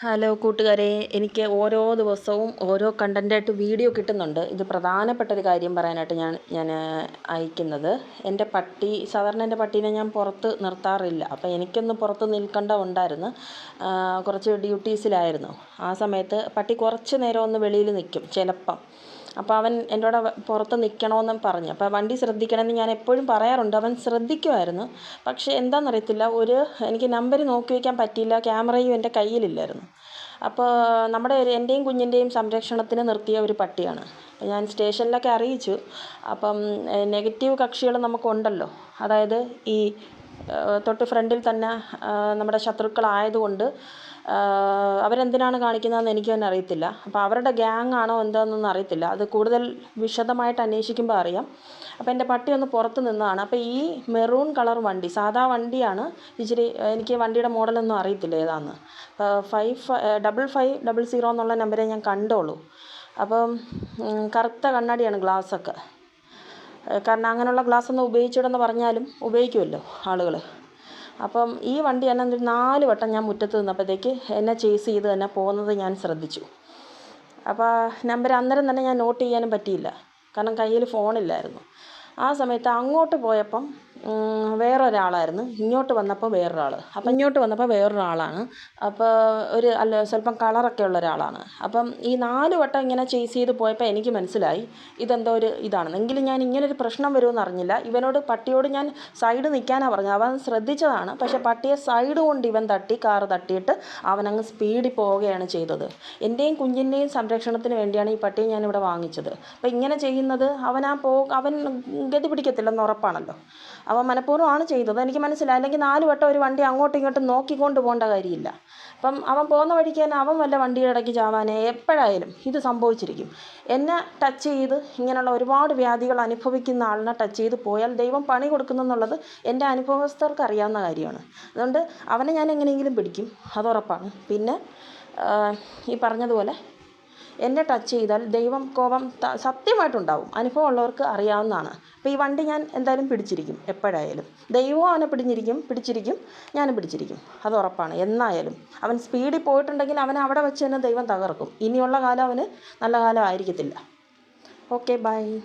Hello കൂട്ടുകാരെ എനിക്ക് ഓരോ ദിവസവും ഓരോ കണ്ടന്റായിട്ട് വീഡിയോ കിട്ടുന്നുണ്ട്. ഇത് പ്രധാനപ്പെട്ട ഒരു കാര്യം പറയാനായിട്ട് ഞാൻ ഞാൻ അയക്കുന്നത്. എന്റെ പട്ടി സാധാരണ എന്റെ പട്ടീനെ ഞാൻ പുറത്ത് നിർത്താറില്ല. അപ്പോൾ എനിക്കൊന്ന് പുറത്ത് നിൽക്കേണ്ട ഉണ്ടായിരുന്നു. കുറച്ച് ഡ്യൂട്ടീസിലായിരുന്നു. ആ സമയത്ത് പട്ടി കുറച്ച് നേരം ഒന്ന് വെളിയിൽ നിൽക്കും ചിലപ്പം. അപ്പോൾ അവൻ എന്നോട് പുറത്ത് നിൽക്കണമെന്നും പറഞ്ഞു. അപ്പോൾ വണ്ടി ശ്രദ്ധിക്കണമെന്ന് ഞാൻ എപ്പോഴും പറയാറുണ്ട്. അവൻ ശ്രദ്ധിക്കുമായിരുന്നു. പക്ഷേ എന്താണെന്നറിയത്തില്ല ഒരു എനിക്ക് നമ്പർ നോക്കി വയ്ക്കാൻ പറ്റിയില്ല. ക്യാമറയും എന്റെ കയ്യിലില്ലായിരുന്നു. അപ്പോൾ നമ്മുടെ ഒരു എന്റെയും കുഞ്ഞിന്റെയും സംരക്ഷണത്തിന് നിർത്തിയ ഒരു പട്ടിയാണ്. ഞാൻ സ്റ്റേഷനിലൊക്കെ അറിയിച്ചു. അപ്പം നെഗറ്റീവ് കക്ഷികൾ നമുക്കുണ്ടല്ലോ. അതായത് ഈ തൊട്ട് ഫ്രണ്ടിൽ തന്നെ നമ്മുടെ ശത്രുക്കളായതുകൊണ്ട് അവരെന്തിനാണ് കാണിക്കുന്നതെന്ന് എനിക്ക് തന്നെ അറിയത്തില്ല. അപ്പോൾ അവരുടെ ഗ്യാങ് ആണോ എന്താണെന്നൊന്നും അറിയത്തില്ല. അത് കൂടുതൽ വിശദമായിട്ട് അന്വേഷിക്കുമ്പോൾ അറിയാം. അപ്പോൾ എന്റെ പട്ടി ഒന്ന് പുറത്ത് നിന്നതാണ്. അപ്പോൾ ഈ മെറൂൺ കളർ വണ്ടി സാധാ വണ്ടിയാണ് ഇച്ചിരി എനിക്ക് വണ്ടിയുടെ മോഡലൊന്നും അറിയത്തില്ല ഏതാണെന്ന് five double five double zero എന്നുള്ള നമ്പരേ ഞാൻ കണ്ടോളൂ അപ്പം കറുത്ത കണ്ണാടിയാണ് ഗ്ലാസ്സൊക്കെ. കാരണം അങ്ങനെയുള്ള ഗ്ലാസ്സൊന്നും ഉപയോഗിച്ചുകൂടെന്ന് പറഞ്ഞാലും ഉപയോഗിക്കുമല്ലോ ആളുകൾ അപ്പം ഈ വണ്ടി എന്നെ ഒരു നാല് വട്ടം ഞാൻ മുറ്റത്ത് നിന്നപ്പോഴത്തേക്ക് എന്നെ ചേസ് ചെയ്ത് തന്നെ പോകുന്നത് ഞാൻ ശ്രദ്ധിച്ചു. അപ്പോൾ നമ്പർ അന്നേരം തന്നെ ഞാൻ നോട്ട് ചെയ്യാനും പറ്റിയില്ല. കാരണം കയ്യിൽ ഫോണില്ലായിരുന്നു ആ സമയത്ത് അങ്ങോട്ട് പോയപ്പം വേറൊരാളായിരുന്നു. ഇങ്ങോട്ട് വന്നപ്പോൾ വേറൊരാൾ അപ്പം ഇങ്ങോട്ട് വന്നപ്പോൾ വേറൊരാളാണ്. അപ്പോൾ ഒരു അല്ല സ്വല്പം കളറൊക്കെ ഉള്ള ഒരാളാണ് അപ്പം ഈ നാല് വട്ടം ഇങ്ങനെ ചേസ് ചെയ്ത് പോയപ്പോൾ എനിക്ക് മനസ്സിലായി ഇതെന്തോ ഒരു ഇതാണെന്ന് എങ്കിലും ഞാൻ ഇങ്ങനൊരു പ്രശ്നം വരുമെന്ന് അറിഞ്ഞില്ല. ഇവനോട് പട്ടിയോട് ഞാൻ സൈഡ് നിൽക്കാനാണ് പറഞ്ഞത്. അവൻ ശ്രദ്ധിച്ചതാണ്. പക്ഷേ പട്ടിയെ സൈഡ് കൊണ്ട് ഇവൻ തട്ടി കാറ് തട്ടിയിട്ട് അവനങ്ങ് സ്പീഡിൽ പോവുകയാണ് ചെയ്തത്. എന്റെയും കുഞ്ഞിന്റെയും സംരക്ഷണത്തിന് വേണ്ടിയാണ് ഈ പട്ടിയെ ഞാനിവിടെ വാങ്ങിച്ചത്. അപ്പോൾ ഇങ്ങനെ ചെയ്യുന്നത് അവൻ ആ പോ അവൻ ഗതി പിടിക്കത്തില്ലെന്ന് ഉറപ്പാണല്ലോ. അവൻ മനഃപൂർവമാണ് ചെയ്തത്. എനിക്ക് മനസ്സിലായി. അല്ലെങ്കിൽ നാല് വട്ടം ഒരു വണ്ടി അങ്ങോട്ടും ഇങ്ങോട്ടും നോക്കിക്കൊണ്ട് പോകേണ്ട കാര്യമില്ല. അപ്പം അവൻ പോകുന്ന വഴിക്ക് തന്നെ അവൻ വല്ല വണ്ടിയുടെ ഇടയ്ക്ക് ചാവാനേ എപ്പോഴായാലും ഇത് സംഭവിച്ചിരിക്കും. എന്നെ ടച്ച് ചെയ്ത് ഇങ്ങനെയുള്ള ഒരുപാട് വ്യാധികൾ അനുഭവിക്കുന്ന ആളിനെ ടച്ച് ചെയ്ത് പോയാൽ ദൈവം പണി കൊടുക്കുന്നു എന്നുള്ളത് എന്റെ അനുഭവസ്ഥർക്ക് അറിയാവുന്ന കാര്യമാണ്. അതുകൊണ്ട് അവനെ ഞാൻ എങ്ങനെയെങ്കിലും പിടിക്കും. അത് ഉറപ്പാണ്. പിന്നെ ഈ പറഞ്ഞതുപോലെ എന്നെ ടച്ച് ചെയ്താൽ ദൈവം കോപം സത്യമായിട്ടുണ്ടാവും. അനുഭവം ഉള്ളവർക്ക് അറിയാവുന്നതാണ്. അപ്പോൾ ഈ വണ്ടി ഞാൻ എന്തായാലും പിടിച്ചിരിക്കും. എപ്പോഴായാലും. ദൈവവും അവനെ പിടിഞ്ഞിരിക്കും. പിടിച്ചിരിക്കും. ഞാനും പിടിച്ചിരിക്കും. അത് ഉറപ്പാണ്. എന്നായാലും. അവൻ സ്പീഡിൽ പോയിട്ടുണ്ടെങ്കിൽ അവനെ അവിടെ വെച്ച് തന്നെ ദൈവം തകർക്കും. ഇനിയുള്ള കാലം അവന് നല്ല കാലം ആയിരിക്കത്തില്ല. Okay bye